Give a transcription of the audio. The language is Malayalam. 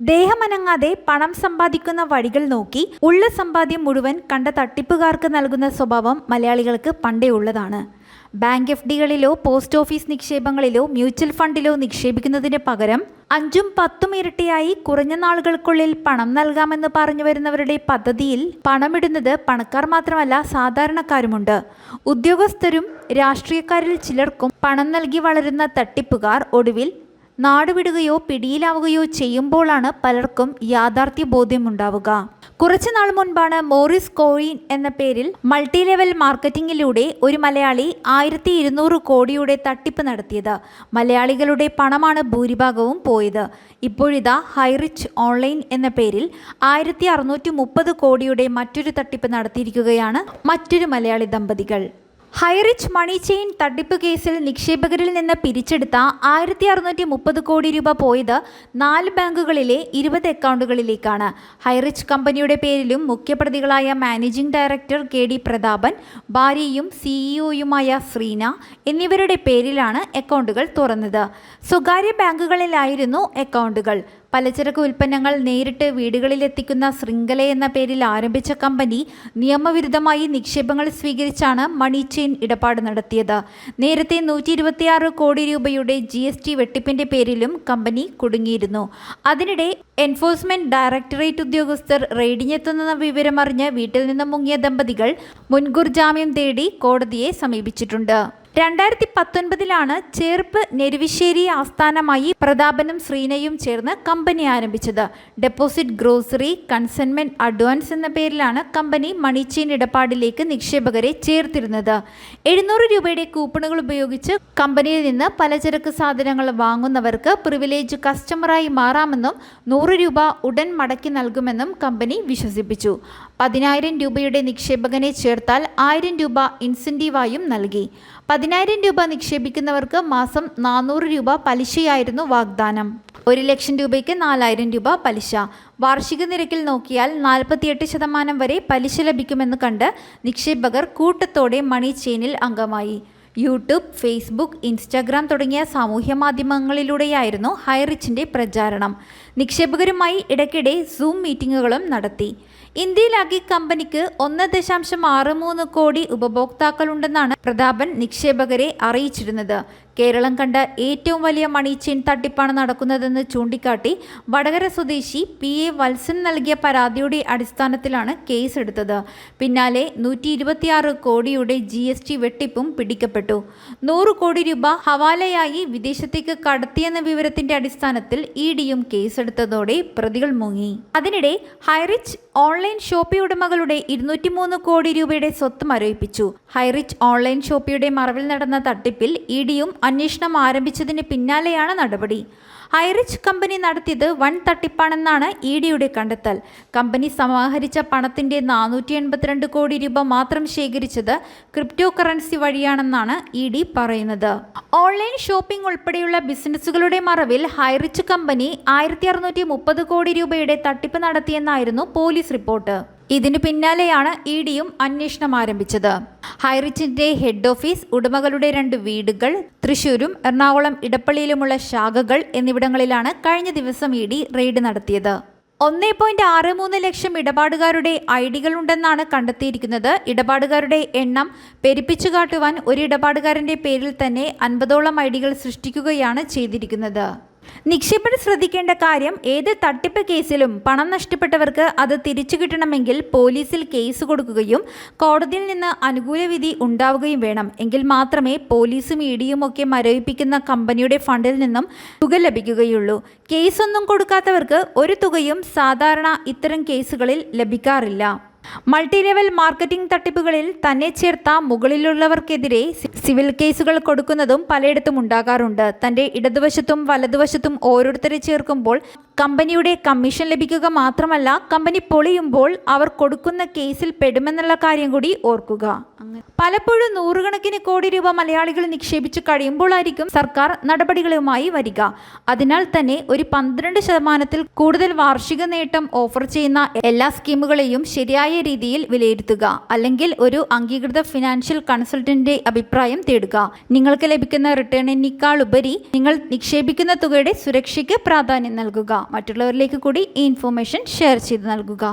ദേഹമനങ്ങാതെ പണം സമ്പാദിക്കുന്ന വഴികൾ നോക്കി ഉള്ള സമ്പാദ്യം മുഴുവൻ കണ്ട തട്ടിപ്പുകാർക്ക് നൽകുന്ന സ്വഭാവം മലയാളികൾക്ക് പണ്ടേ ഉള്ളതാണ്. ബാങ്ക് എഫ് ഡികളിലോ പോസ്റ്റ് ഓഫീസ് നിക്ഷേപങ്ങളിലോ മ്യൂച്വൽ ഫണ്ടിലോ നിക്ഷേപിക്കുന്നതിന് പകരം അഞ്ചും പത്തും ഇരട്ടിയായി കുറഞ്ഞ നാളുകൾക്കുള്ളിൽ പണം നൽകാമെന്ന് പറഞ്ഞു വരുന്നവരുടെ പദ്ധതിയിൽ പണമിടുന്നത് പണക്കാർ മാത്രമല്ല സാധാരണക്കാരുമുണ്ട്. ഉദ്യോഗസ്ഥരും രാഷ്ട്രീയക്കാരിൽ ചിലർക്കും പണം നൽകി വളരുന്ന തട്ടിപ്പുകാർ ഒടുവിൽ നാടുവിടുകയോ പിടിയിലാവുകയോ ചെയ്യുമ്പോഴാണ് പലർക്കും യാഥാർത്ഥ്യ ബോധ്യമുണ്ടാവുക കുറച്ചു നാൾ മുൻപാണ് മോറിസ് കോയിൻ എന്ന പേരിൽ മൾട്ടി ലെവൽ മാർക്കറ്റിംഗിലൂടെ ഒരു മലയാളി ആയിരത്തി ഇരുന്നൂറ് കോടിയുടെ തട്ടിപ്പ് നടത്തിയത്. മലയാളികളുടെ പണമാണ് ഭൂരിഭാഗവും പോയത്. ഇപ്പോഴിതാ ഹൈറിച്ച് ഓൺലൈൻ എന്ന പേരിൽ ആയിരത്തി അറുന്നൂറ്റി മുപ്പത് കോടിയുടെ മറ്റൊരു തട്ടിപ്പ് നടത്തിയിരിക്കുകയാണ് മറ്റൊരു മലയാളി ദമ്പതികൾ. ഹൈറിച്ച് മണി ചെയിൻ തട്ടിപ്പ് കേസിൽ നിക്ഷേപകരിൽ നിന്ന് പിരിച്ചെടുത്ത ആയിരത്തി അറുന്നൂറ്റി മുപ്പത് കോടി രൂപ പോയത് നാല് ബാങ്കുകളിലെ ഇരുപത് അക്കൗണ്ടുകളിലേക്കാണ്. ഹൈറിച്ച് കമ്പനിയുടെ പേരിലും മുഖ്യപ്രതികളായ managing director K D Prathapan ഭാര്യയും സിഇഒയുമായ ശ്രീന എന്നിവരുടെ പേരിലാണ് അക്കൗണ്ടുകൾ തുറന്നത്. സ്വകാര്യ ബാങ്കുകളിലായിരുന്നു അക്കൗണ്ടുകൾ. പലചരക്ക് ഉൽപ്പന്നങ്ങൾ നേരിട്ട് വീടുകളിലെത്തിക്കുന്ന ശൃംഖല എന്ന പേരിൽ ആരംഭിച്ച കമ്പനി നിയമവിരുദ്ധമായി നിക്ഷേപങ്ങൾ സ്വീകരിച്ചാണ് മണി ചെയിൻ ഇടപാട് നടത്തിയത്. നേരത്തെ നൂറ്റി ഇരുപത്തിയാറ് കോടി രൂപയുടെ ജി എസ് ടി വെട്ടിപ്പിന്റെ പേരിലും കമ്പനി കുടുങ്ങിയിരുന്നു. അതിനിടെ എൻഫോഴ്സ്മെന്റ് ഡയറക്ടറേറ്റ് ഉദ്യോഗസ്ഥർ റെയ്ഡിനെത്തുന്ന വിവരമറിഞ്ഞ് വീട്ടിൽ നിന്ന് മുങ്ങിയ ദമ്പതികൾ മുൻകൂർ ജാമ്യം തേടി കോടതിയെ സമീപിച്ചിട്ടുണ്ട്. രണ്ടായിരത്തി പത്തൊൻപതിലാണ് ചേർപ്പ് നെരുവിശ്ശേരി ആസ്ഥാനമായി പ്രതാപനും ശ്രീനയും ചേർന്ന് കമ്പനി ആരംഭിച്ചത്. ഡെപ്പോസിറ്റ് ഗ്രോസറി കൺസൺമെന്റ് അഡ്വാൻസ് എന്ന പേരിലാണ് കമ്പനി മണിച്ചെയിൻ ഇടപാടിലേക്ക് നിക്ഷേപകരെ ചേർത്തിരുന്നത്. എഴുന്നൂറ് രൂപയുടെ കൂപ്പണുകൾ ഉപയോഗിച്ച് കമ്പനിയിൽ നിന്ന് പലചരക്ക് സാധനങ്ങൾ വാങ്ങുന്നവർക്ക് പ്രിവിലേജ് കസ്റ്റമറായി മാറാമെന്നും നൂറ് രൂപ ഉടൻ മടക്കി നൽകുമെന്നും കമ്പനി വിശ്വസിപ്പിച്ചു. പതിനായിരം രൂപയുടെ നിക്ഷേപകനെ ചേർത്താൽ ആയിരം രൂപ ഇൻസെന്റീവായും നൽകി. പതിനായിരം രൂപ നിക്ഷേപിക്കുന്നവർക്ക് മാസം നാനൂറ് രൂപ പലിശയായിരുന്നു വാഗ്ദാനം. ഒരു ലക്ഷം രൂപയ്ക്ക് നാലായിരം രൂപ പലിശ. വാർഷിക നിരക്കിൽ നോക്കിയാൽ നാൽപ്പത്തിയെട്ട് ശതമാനം വരെ പലിശ ലഭിക്കുമെന്ന് കണ്ട് നിക്ഷേപകർ കൂട്ടത്തോടെ മണി ചെയിനിൽ അംഗമായി. യൂട്യൂബ് ഫേസ്ബുക്ക് ഇൻസ്റ്റാഗ്രാം തുടങ്ങിയ സാമൂഹ്യ മാധ്യമങ്ങളിലൂടെയായിരുന്നു ഹൈറിച്ചിന്റെ പ്രചാരണം. നിക്ഷേപകരുമായി ഇടയ്ക്കിടെ സൂം മീറ്റിംഗുകളും നടത്തി. ഇന്ത്യയിലാകെ കമ്പനിക്ക് ഒന്ന് ദശാംശം ആറ് മൂന്ന് കോടി ഉപഭോക്താക്കളുണ്ടെന്നാണ് പ്രതാപൻ നിക്ഷേപകരെ അറിയിച്ചിരുന്നത്. കേരളം കണ്ട ഏറ്റവും വലിയ മണി ചെയിൻ തട്ടിപ്പാണ് നടക്കുന്നതെന്ന് ചൂണ്ടിക്കാട്ടി വടകര സ്വദേശി പി എ വത്സൻ നൽകിയ പരാതിയുടെ അടിസ്ഥാനത്തിലാണ് കേസ് എടുത്തത് പിന്നാലെ നൂറ്റി ഇരുപത്തിയാറ് കോടിയുടെ ജി എസ് ടി വെട്ടിപ്പും പിടിക്കപ്പെട്ടു. നൂറ് കോടി രൂപ ഹവാലയായി വിദേശത്തേക്ക് കടത്തിയെന്ന വിവരത്തിന്റെ അടിസ്ഥാനത്തിൽ ഇ ഡിയും കേസെടുത്തതോടെ പ്രതികൾ മുങ്ങി. അതിനിടെ ഹൈറിച്ച് ഓൺലൈൻ ഷോപ്പി ഉടമകളുടെ ഇരുന്നൂറ്റി കോടി രൂപയുടെ സ്വത്ത് മരവിപ്പിച്ചു. ഹൈറിച്ച് ഓൺലൈൻ ഷോപ്പിയുടെ മറവിൽ നടന്ന തട്ടിപ്പിൽ ഇ ഡിയും അന്വേഷണം ആരംഭിച്ചതിന് പിന്നാലെയാണ് നടപടി. ഹൈറിച്ച് കമ്പനി നടത്തിയത് വൻ തട്ടിപ്പാണെന്നാണ് ഇ ഡിയുടെ കണ്ടെത്തൽ. കമ്പനി സമാഹരിച്ച പണത്തിന്റെ നാനൂറ്റി എൺപത്തിരണ്ട് കോടി രൂപ മാത്രം ശേഖരിച്ചത് ക്രിപ്റ്റോ കറൻസി വഴിയാണെന്നാണ് ഇ ഡി പറയുന്നത്. ഓൺലൈൻ ഷോപ്പിംഗ് ഉൾപ്പെടെയുള്ള ബിസിനസ്സുകളുടെ മറവിൽ ഹൈറിച്ച് കമ്പനി ആയിരത്തി അറുന്നൂറ്റി മുപ്പത് കോടി രൂപയുടെ തട്ടിപ്പ് നടത്തിയെന്നായിരുന്നു പോലീസ് റിപ്പോർട്ട്. ഇതിനു പിന്നാലെയാണ് ഇ ഡിയും അന്വേഷണം ആരംഭിച്ചത്. ഹൈറിച്ചിന്റെ ഹെഡ് ഓഫീസ് ഉടമകളുടെ രണ്ട് വീടുകൾ തൃശൂരും എറണാകുളം ഇടപ്പള്ളിയിലുമുള്ള ശാഖകൾ എന്നിവിടങ്ങളിലാണ് കഴിഞ്ഞ ദിവസം ഇ ഡി റെയ്ഡ് നടത്തിയത്. ഒന്നേ പോയിന്റ് ആറ് മൂന്ന് ലക്ഷം ഇടപാടുകാരുടെ ഐ ഡികളുണ്ടെന്നാണ് കണ്ടെത്തിയിരിക്കുന്നത്. ഇടപാടുകാരുടെ എണ്ണം പെരുപ്പിച്ചു കാട്ടുവാൻ ഒരു ഇടപാടുകാരന്റെ പേരിൽ തന്നെ അൻപതോളം ഐ സൃഷ്ടിക്കുകയാണ് ചെയ്തിരിക്കുന്നത്. നിക്ഷേപകർ ശ്രദ്ധിക്കേണ്ട കാര്യം ഏത് തട്ടിപ്പ് കേസിലും പണം നഷ്ടപ്പെട്ടവർക്ക് അത് തിരിച്ചു കിട്ടണമെങ്കിൽ പോലീസിൽ കേസ് കൊടുക്കുകയും കോടതിയിൽ നിന്ന് അനുകൂല വിധി ഉണ്ടാവുകയും വേണം. എങ്കിൽ മാത്രമേ പോലീസും ഇ ഒക്കെ മരവിപ്പിക്കുന്ന കമ്പനിയുടെ ഫണ്ടിൽ നിന്നും തുക ലഭിക്കുകയുള്ളൂ. കേസൊന്നും കൊടുക്കാത്തവർക്ക് ഒരു തുകയും സാധാരണ ഇത്തരം കേസുകളിൽ ലഭിക്കാറില്ല. മൾട്ടി ലെവൽ മാർക്കറ്റിംഗ് തട്ടിപ്പുകളിൽ തന്നെ ചേർത്ത മുകളിലുള്ളവർക്കെതിരെ സിവിൽ കേസുകൾ കൊടുക്കുന്നതും പലയിടത്തും ഉണ്ടാകാറുണ്ട്. തന്റെ ഇടതുവശത്തും വലതുവശത്തും ഓരോരുത്തരെ ചേർക്കുമ്പോൾ കമ്പനിയുടെ കമ്മീഷൻ ലഭിക്കുക മാത്രമല്ല കമ്പനി പൊളിയുമ്പോൾ അവർ കൊടുക്കുന്ന കേസിൽ പെടുമെന്നുള്ള കാര്യം കൂടി ഓർക്കുക. പലപ്പോഴും നൂറുകണക്കിന് കോടി രൂപ മലയാളികൾ നിക്ഷേപിച്ചു കഴിയുമ്പോഴായിരിക്കും സർക്കാർ നടപടികളുമായി വരിക. അതിനാൽ തന്നെ ഒരു പന്ത്രണ്ട് ശതമാനത്തിൽ കൂടുതൽ വാർഷിക നേട്ടം ഓഫർ ചെയ്യുന്ന എല്ലാ സ്കീമുകളെയും ശരിയായ രീതിയിൽ വിലയിരുത്തുക. അല്ലെങ്കിൽ ഒരു അംഗീകൃത ഫിനാൻഷ്യൽ കൺസൾട്ടന്റിന്റെ അഭിപ്രായം തേടുക. നിങ്ങൾക്ക് ലഭിക്കുന്ന റിട്ടേണിനേക്കാൾ ഉപരി നിങ്ങൾ നിക്ഷേപിക്കുന്ന തുകയുടെ സുരക്ഷയ്ക്ക് പ്രാധാന്യം നൽകുക. മറ്റുള്ളവരിലേക്ക് കൂടി ഈ ഇൻഫോർമേഷൻ ഷെയർ ചെയ്ത് നൽകുക.